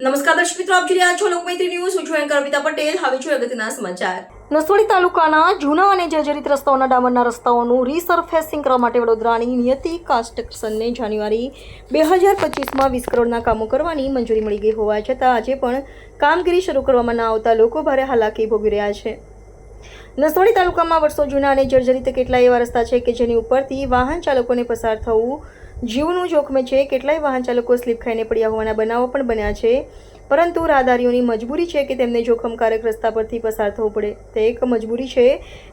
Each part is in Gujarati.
નમસ્કાર દર્શક મિત્રો, આપ જોઈ રહ્યા છો લોકમૈત્રી ન્યૂઝ. હું છું એન્કર અમિતા પટેલ. હવે છું અગત્યના સમાચાર. નસોડી તાલુકાના જૂના અને જર્જરિત રસ્તાઓના ડામરના રસ્તાઓનું રીસરફેસિંગ કરવા માટે વડોદરાની નિયતિ કન્સ્ટ્રક્શનને જાન્યુઆરી બે હજાર પચીસમાં વીસ કરોડના કામો કરવાની મંજૂરી મળી ગઈ હોવા છતાં આજે પણ કામગીરી શરૂ કરવામાં ન આવતા લોકો ભારે હાલાકી ભોગવી રહ્યા છે. નસવાડી તાલુકામાં વર્ષો જૂના અને જર્જરિત કેટલાય એવા રસ્તા છે કે જેની ઉપરથી વાહન ચાલકોને પસાર થવું જીવનું જોખમે છે. કેટલાય વાહન ચાલકો સ્લીપ ખાઈને પડ્યા હોવાના બનાવો પણ બન્યા છે. પરંતુ રાહદારીઓની મજબૂરી છે કે તેમને જોખમકારક રસ્તા પરથી પસાર થવું પડે. તે એક મજબૂરી છે.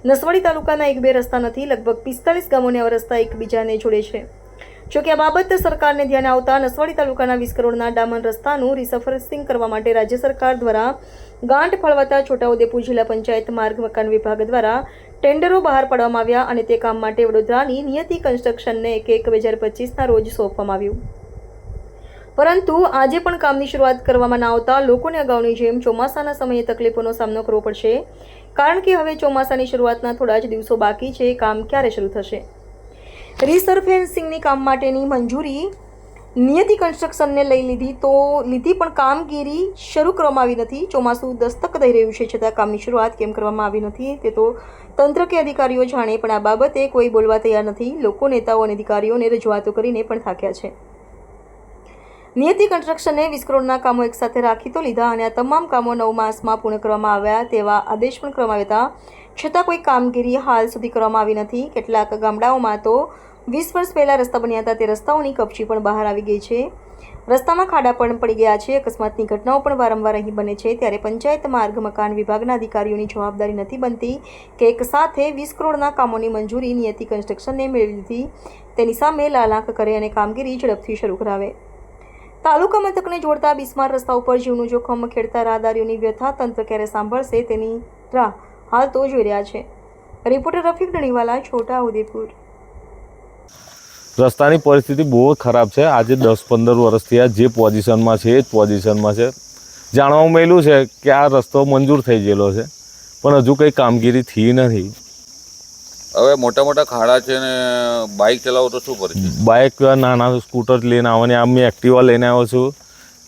નસવાડી તાલુકાના એક બે રસ્તા નથી, લગભગ પિસ્તાલીસ ગામોને આવા રસ્તા એકબીજાને જોડે છે. જોકે આ બાબત સરકારને ધ્યાને આવતા નસવાડી તાલુકાના વીસ કરોડના ડામન રસ્તાનું રિસફરસિંગ કરવા માટે રાજ્ય સરકાર દ્વારા ગાંઠ ફળવાતા છોટાઉદેપુર જિલ્લા પંચાયત માર્ગ મકાન વિભાગ દ્વારા ટેન્ડરો બહાર પાડવામાં આવ્યા અને તે કામ માટે વડોદરાની નિયતિ કન્સ્ટ્રક્શનને એક એક બે હજાર પચીસના રોજ સોંપવામાં આવ્યું. પરંતુ આજે પણ કામની શરૂઆત કરવામાં ના આવતા લોકોને અગાઉની જેમ ચોમાસાના સમયે તકલીફોનો સામનો કરવો પડશે. કારણ કે હવે ચોમાસાની શરૂઆતના થોડા જ દિવસો બાકી છે. કામ ક્યારે શરૂ થશે? રીસર્ફેન્સિંગની કામ માટેની મંજૂરી, નિયતિ કન્સ્ટ્રક્શનને લઈ લીધી તો લીધી પણ કામગીરી શરૂ કરવામાં આવી નથી. ચોમાસું દસ્તક દઈ રહ્યું છે છતાં કામની શરૂઆત કેમ કરવામાં આવી નથી તે તો તંત્ર કે અધિકારીઓ જાણે, પણ આ બાબતે કોઈ બોલવા તૈયાર નથી. લોકો, નેતાઓ અને અધિકારીઓને રજૂઆતો કરીને પણ થાક્યા છે. નિયતિ કન્સ્ટ્રક્શને વીસ કામો એકસાથે રાખી તો લીધા અને આ તમામ કામો નવ માસમાં પૂર્ણ કરવામાં આવ્યા તેવા આદેશ પણ કરવામાં આવ્યા હતા. છતાં કોઈ કામગીરી હાલ સુધી કરવામાં આવી નથી. કેટલાક ગામડાઓમાં તો વીસ વર્ષ પહેલાં રસ્તા બન્યા હતા, તે રસ્તાઓની કપચી પણ બહાર આવી ગઈ છે. રસ્તામાં ખાડા પણ પડી ગયા છે. અકસ્માતની ઘટનાઓ પણ વારંવાર અહીં બને છે. ત્યારે પંચાયત માર્ગ, મકાન વિભાગના અધિકારીઓની જવાબદારી નથી બનતી કે એક સાથે વીસ કરોડના કામોની મંજૂરી નિયતિ કન્સ્ટ્રક્શનને મેળવી લીધી. તેની સામે લાલાંક કરે અને કામગીરી ઝડપથી શરૂ કરાવે. તાલુકા મથકને જોડતા બિસ્માર રસ્તા ઉપર જીવનું જોખમ ખેડતા રાહદારીઓની વ્યથા તંત્ર ક્યારે સાંભળશે તેની રાહ હાલ તો જોઈ રહ્યા છે. રિપોર્ટર રફીક ડણીવાલા છોટા ઉદેપુર. રસ્તાની પરિસ્થિતિ બહુ જ ખરાબ છે. આજે દસ પંદર વર્ષથી આ જે પોઝિશનમાં છે એ જ પોઝિશનમાં છે. જાણવા મળ્યું છે કે આ રસ્તો મંજૂર થઈ ગયેલો છે, પણ હજુ કંઈ કામગીરી થઈ નથી. હવે મોટા મોટા ખાડા છે ને બાઇક ચલાવો તો શું કરે બાઇક નાના સ્કૂટર લઈને આવવાની. આમ મેં એક્ટિવા લઈને આવ્યો છું.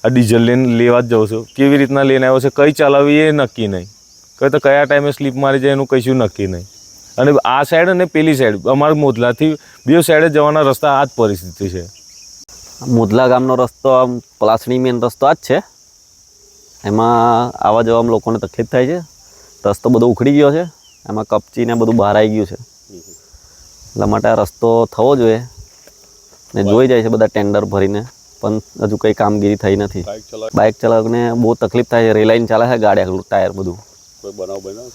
આ ડીઝલ લઈને લેવા જ જાઉં છું. કેવી રીતના લઈને આવ્યો છે કઈ ચલાવવી એ નક્કી નહીં. કઈ તો કયા ટાઈમે સ્લીપ મારી જાય એનું કશું નક્કી નહીં. અને આ સાઈડ અને પેલી સાઈડ અમારા મોદલાથી બે સાઈડે જવાના રસ્તા આ જ પરિસ્થિતિ છે. મોદલા ગામનો રસ્તો આમ પલાસણી મેન રસ્તો આ જ છે. એમાં આવવા જવામાં લોકોને તકલીફ થાય છે. રસ્તો બધો ઉખડી ગયો છે. એમાં કપચી ને બધું બહાર આવી ગયું છે. એટલા માટે આ રસ્તો થવો જોઈએ. ને જોઈ જાય છે બધા ટેન્ડર ભરીને પણ હજુ કંઈ કામગીરી થઈ નથી. બાઇક ચાલકને બહુ તકલીફ થાય છે. રેલાઈન ચાલે છે ગાડી ટાયર બધું. કોઈ બનાવ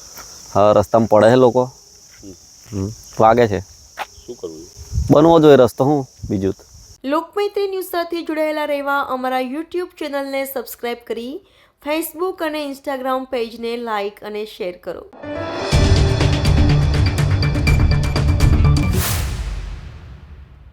હા રસ્તામાં પડે છે લોકો. હમ, વાગે છે. શું કરવું? બનવો જોઈએ રસ્તો હું બીજું. લોકમૈત્રી ન્યૂઝ સાથે જોડાયેલા રહેવા અમારા યુટ્યુબ ચેનલને સબસ્ક્રાઇબ કરી ફેસબુક અને ઇન્સ્ટાગ્રામ પેજને લાઇક અને શેર કરો.